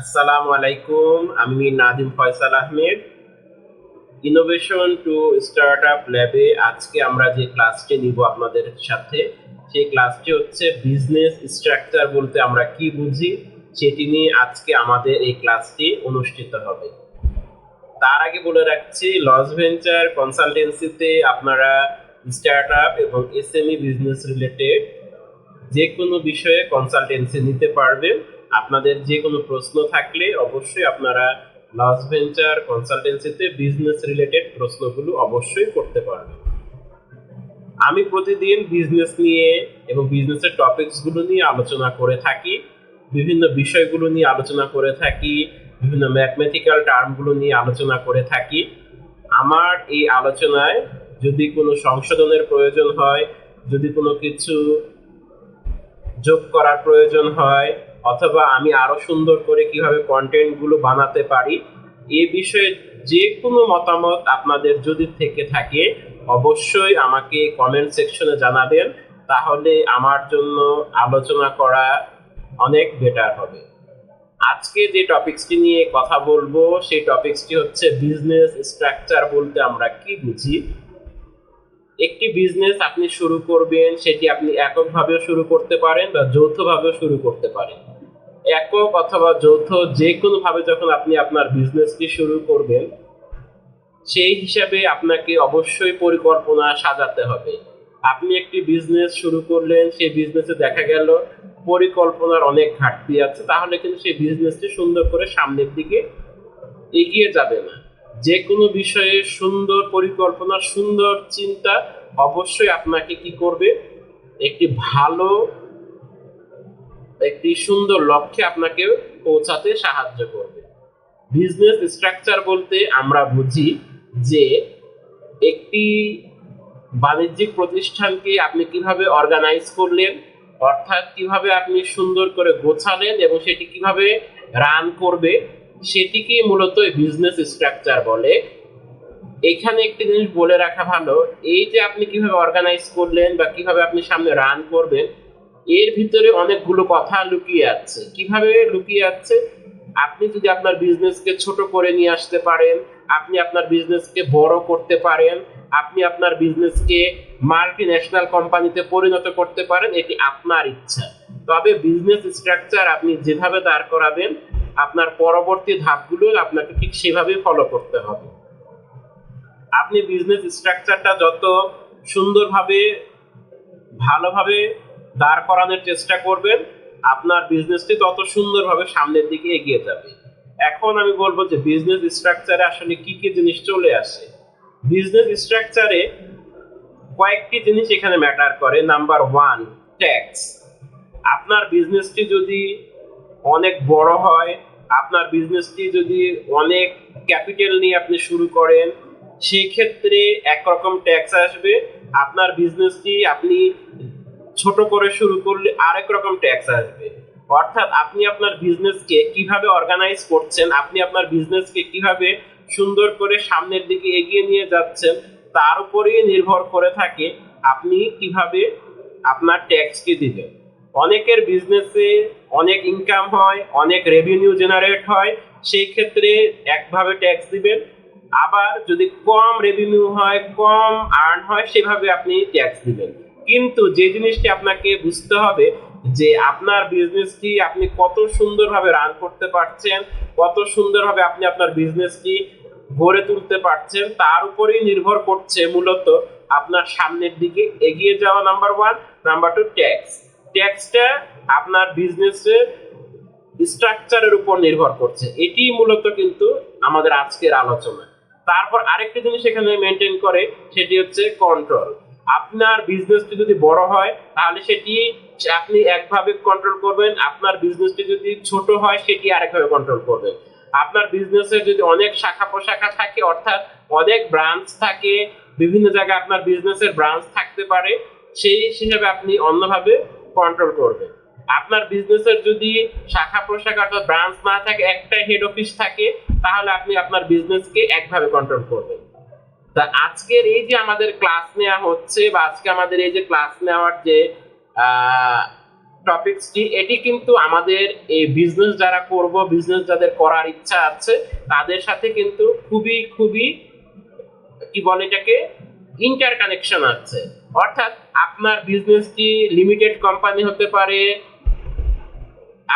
আসসালামু আলাইকুম আমি Nadim Faisal Ahmed. Innovation to startup ল্যাবে আজকে আমরা যে ক্লাসটি নিব আপনাদের সাথে, সেই ক্লাসটি হচ্ছে বিজনেস স্ট্রাকচার বলতে আমরা কি বুঝি, সেটি নিয়ে আজকে আমাদের এই ক্লাসটি অনুষ্ঠিত হবে। তার আগে বলে রাখছি লস ভেঞ্চার কনসালটেন্সিতে আপনারা স্টার্ট আপ এবং এসএমই বিজনেস রিলেটেড যে কোনো বিষয়ে কনসালটেন্সি নিতে পারবেন। আপনাদের যে কোনো প্রশ্ন থাকলে অবশ্যই আপনারা লস ভেঞ্চার কনসালটেন্সিতে বিজনেস রিলেটেড প্রশ্নগুলো অবশ্যই করতে পারবেন। আমি প্রতিদিন বিজনেস নিয়ে এবং বিজনেসের টপিকসগুলো নিয়ে আলোচনা করে থাকি, বিভিন্ন বিষয়গুলো নিয়ে আলোচনা করে থাকি, বিভিন্ন ম্যাথমেটিক্যাল টার্মগুলো নিয়ে আলোচনা করে থাকি। আমার এই আলোচনায় যদি কোনো সংশোধনের প্রয়োজন হয়, যদি কোনো কিছু যোগ করার প্রয়োজন হয় অথবা আমি আরও সুন্দর করে কীভাবে কন্টেন্টগুলো বানাতে পারি, এ বিষয়ে যে কোনো মতামত আপনাদের যদি থেকে থাকে, অবশ্যই আমাকে কমেন্ট সেকশনে জানাবেন, তাহলে আমার জন্য আলোচনা করা অনেক বেটার হবে। আজকে যে টপিকসটি নিয়ে কথা বলব, সেই টপিকসটি হচ্ছে বিজনেস স্ট্রাকচার বলতে আমরা কি বুঝি? একটি বিজনেস আপনি শুরু করবেন, সেটি আপনি এককভাবেও শুরু করতে পারেন বা যৌথভাবেও শুরু করতে পারেন। একক অথবা যৌথ যে কোনো ভাবে যখন আপনি আপনার বিজনেসটি শুরু করবেন, সেই হিসাবে আপনাকে অবশ্যই পরিকল্পনা সাজাতে হবে। আপনি একটি বিজনেস শুরু করলেন, সেই বিজনেসে দেখা গেল পরিকল্পনার অনেক ঘাটতি আছে, তাহলে কিন্তু সেই বিজনেসটি সুন্দর করে সামনের দিকে এগিয়ে যাবে না। যে কোনো বিষয়ে সুন্দর পরিকল্পনা সুন্দর চিন্তা অবশ্যই আপনাকে কি করবে? একটি ভালো একটি সুন্দর লক্ষ্যে আপনাকে পৌঁছাতে সাহায্য করবে। বিজনেস স্ট্রাকচার বলতে আমরা বুঝি যে একটি বাণিজ্যিক প্রতিষ্ঠানকে আপনি কীভাবে অর্গানাইজ করলেন, অর্থাৎ কীভাবে আপনি সুন্দর করে গোছালেন এবং সেটি কীভাবে রান করবে, সেটিকে মূলত বিজনেস স্ট্রাকচার বলে। এখানে একটি জিনিস বলে রাখা ভালো, এই যে আপনি কীভাবে অর্গানাইজ করলেন বা কীভাবে আপনি সামনে রান করবেন এর ভিতরে অনেকগুলো কথা লুকিয়ে আছে। কীভাবে লুকিয়ে আছে? আপনি যদি আপনার বিজনেসকে ছোট করে নিয়ে আসতে পারেন, আপনি আপনার বিজনেসকে বড় করতে পারেন, আপনি আপনার বিজনেসকে মাল্টি ন্যাশনাল কোম্পানিতে পরিণত করতে পারেন, এটি আপনার ইচ্ছা। তবে বিজনেস স্ট্রাকচার আপনি যেভাবে দাঁড় করাবেন, আপনার পরবর্তী ধাপগুলো আপনাকে ঠিক সেভাবেই ফলো করতে হবে। আপনি বিজনেস স্ট্রাকচারটা যত সুন্দরভাবে, ভালোভাবে দাঁড় করানোর চেষ্টা করবেন, আপনার বিজনেসটি তত সুন্দরভাবে সামনের দিকে এগিয়ে যাবে। এখন আমি বলব যে বিজনেস স্ট্রাকচারে আসলে কি কি জিনিস চলে আসে। বিজনেস স্ট্রাকচারে কয়েকটি জিনিস এখানে ম্যাটার করে। নাম্বার ওয়ান ট্যাক্স আপনার বিজনেসটি যদি অনেক বড় হয়, আপনার বিজনেসটি যদি অনেক ক্যাপিটাল নিয়ে আপনি শুরু করেন, সেই ক্ষেত্রে একরকম ট্যাক্স আসবে। আপনার বিজনেসটি আপনি ছোট করে শুরু করলে আরেক রকম ট্যাক্স আসবে। অর্থাৎ আপনি আপনার বিজনেসকে কীভাবে অর্গানাইজ করছেন, আপনি আপনার বিজনেসকে কীভাবে সুন্দর করে সামনের দিকে এগিয়ে নিয়ে যাচ্ছেন, তার উপরেই নির্ভর করে থাকে আপনি কীভাবে আপনার ট্যাক্সকে দিবেন। অনেকের বিজনেসে অনেক ইনকাম হয়, অনেক রেভিনিউ জেনারেট হয়, সেই ক্ষেত্রে একভাবে ট্যাক্স দিবেন। আবার যদি কম রেভিনিউ হয়, কম আর্ন হয়, সেভাবে আপনি ট্যাক্স দিবেন। কিন্তু যে জিনিসটি আপনাকে বুঝতে হবে যে আপনার বিজনেসটি আপনি কত সুন্দরভাবে রান করতে পারছেন, কত সুন্দরভাবে আপনি আপনার বিজনেসটি গড়ে তুলতে পারছেন, তার উপরেই নির্ভর করছে মূলত আপনার সামনের দিকে এগিয়ে যাওয়া number one number two tax ট্যাক্সটা আপনার বিজনেসের স্ট্রাকচারের উপর নির্ভর করছে। এটি মূলত কিন্তু আমাদের আজকের আলোচনা। তারপর আরেকটি জিনিস এখানে মেনটেন করে, সেটি হচ্ছে কন্ট্রোল আপনার বিজনেসটি যদি বড় হয়, তাহলে সেটি আপনি একভাবে কন্ট্রোল করবেন। আপনার বিজনেসটি যদি ছোট হয়, সেটি আরেকভাবে কন্ট্রোল করবেন। আপনার বিজনেসের যদি অনেক শাখা প্রশাখা থাকে, অর্থাৎ অনেক ব্রাঞ্চ থাকে, বিভিন্ন জায়গায় আপনার বিজনেসের ব্রাঞ্চ থাকতে পারে, সেই হিসেবে আপনি অন্যভাবে কন্ট্রোল করবেন। আপনার বিজনেসের যদি শাখা প্রশাখা অর্থাৎ ব্রাঞ্চ না থাকে, একটা হেড অফিস থাকে, তাহলে আপনি আপনার বিজনেসকে একভাবে কন্ট্রোল করবেন। তা আজকের এই যে আমাদের ক্লাস নেওয়া হচ্ছে বা আজকে আমাদের এই যে ক্লাস নেওয়ার যে টপিকসটি এটি কিন্তু আমাদের এই বিজনেস যারা করব বিজনেস যাদের করার ইচ্ছা আছে, তাদের সাথে কিন্তু খুবই খুবই, কি বলে এটাকে ইন্টার কানেকশন আছে। অর্থাৎ আপনার বিজনেসটি লিমিটেড কোম্পানি হতে পারে,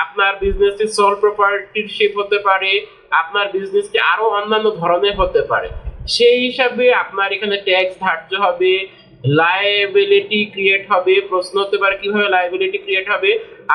আপনার বিজনেসটি সোল প্রপার্টিশিপ হতে পারে, আপনার বিজনেসটি আরও অন্যান্য ধরনের হতে পারে। সেই হিসাবে আপনার এখানে ট্যাক্স ধার্য হবে লায়াবিলিটি ক্রিয়েট হবে, প্রশ্ন হতে পারে কীভাবে লায়াবিলিটি ক্রিয়েট হবে।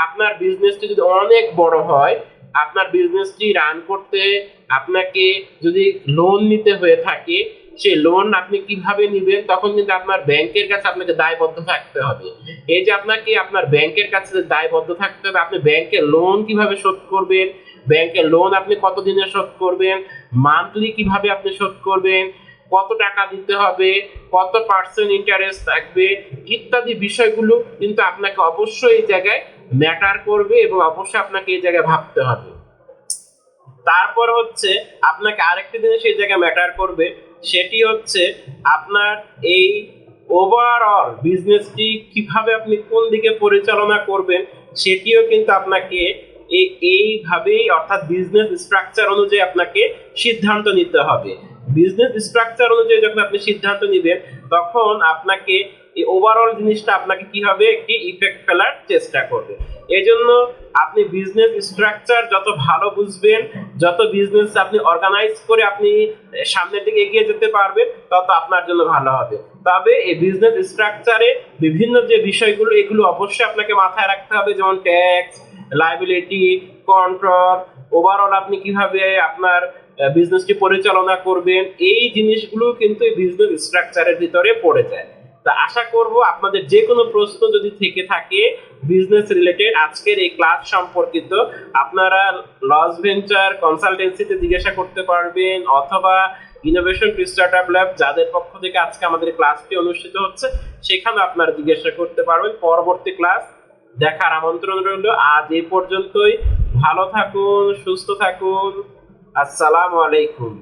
আপনার বিজনেসটি যদি অনেক বড় হয়, আপনার বিজনেসটি রান করতে আপনাকে যদি লোন নিতে হয়ে থাকে, সেই লোন আপনি কীভাবে নিবেন, তখন কিন্তু আপনার ব্যাংকের কাছে আপনাকে দায়বদ্ধ থাকতে হবে। এই যে আপনাকে আপনার ব্যাংকের কাছে দায়বদ্ধ থাকতে হবে, আপনি ব্যাংকের লোন কীভাবে শোধ করবেন ব্যাংকের লোন আপনি কত দিনে শোধ করবেন? মান্থলি কীভাবে আপনি শোধ করবেন? কত টাকা দিতে হবে? কত পার্সেন্ট ইন্টারেস্ট থাকবে? ইত্যাদি বিষয়গুলো কিন্তু আপনাকে অবশ্যই এই জায়গায় ম্যাটার করবে এবং অবশ্যই আপনাকে এই জায়গায় ভাবতে হবে। তারপর হচ্ছে আপনাকে আরেকটি জিনিস এই জায়গায় ম্যাটার করবে, সেটি হচ্ছে আপনার এই ওভারঅল বিজনেসটি কীভাবে আপনি কোন দিকে পরিচালনা করবেন, সেটিও কিন্তু আপনাকে এইভাবেই অর্থাৎ বিজনেস স্ট্রাকচার অনুযায়ী আপনাকে সিদ্ধান্ত নিতে হবে। বিজনেস স্ট্রাকচার অনুযায়ী যখন আপনি সিদ্ধান্ত নেবেন, তখন আপনাকে এই ওভারঅল জিনিসটা আপনাকে কি হবে? একটি ইফেক্ট ফেলার চেষ্টা করবে। এই জন্য আপনি বিজনেস স্ট্রাকচার যত ভালো বুঝবেন, যত বিজনেস আপনি অর্গানাইজ করে আপনি সামনের দিকে এগিয়ে যেতে পারবেন, তত আপনার জন্য ভালো হবে। তবে এই বিজনেস স্ট্রাকচারে বিভিন্ন যে বিষয়গুলো, এগুলো অবশ্যই আপনাকে মাথায় রাখতে হবে, যেমন ট্যাক্স লাইবিলিটি কন্ট্রোল ওভারঅল আপনি কীভাবে আপনার বিজনেসটি পরিচালনা করবেন, এই জিনিসগুলো কিন্তু এই বিজনেস স্ট্রাকচারের ভিতরে পড়ে যায়। তা আশা করব আপনাদের যে কোনো প্রশ্ন যদি থেকে থাকে বিজনেস রিলেটেড আজকের এই ক্লাস সম্পর্কিত, আপনারা লস ভেঞ্চার কনসালটেন্সিতে জিজ্ঞাসা করতে পারবেন, অথবা ইনোভেশন স্টার্টআপ ল্যাব যাদের পক্ষ থেকে আজকে আমাদের ক্লাসটি অনুষ্ঠিত হচ্ছে সেখানে আপনারা জিজ্ঞাসা করতে পারবেন। পরবর্তী ক্লাস দেখার আমন্ত্রণ রইল। আজ এ পর্যন্তই। ভালো থাকুন সুস্থ থাকুন। আসসালামু আলাইকুম।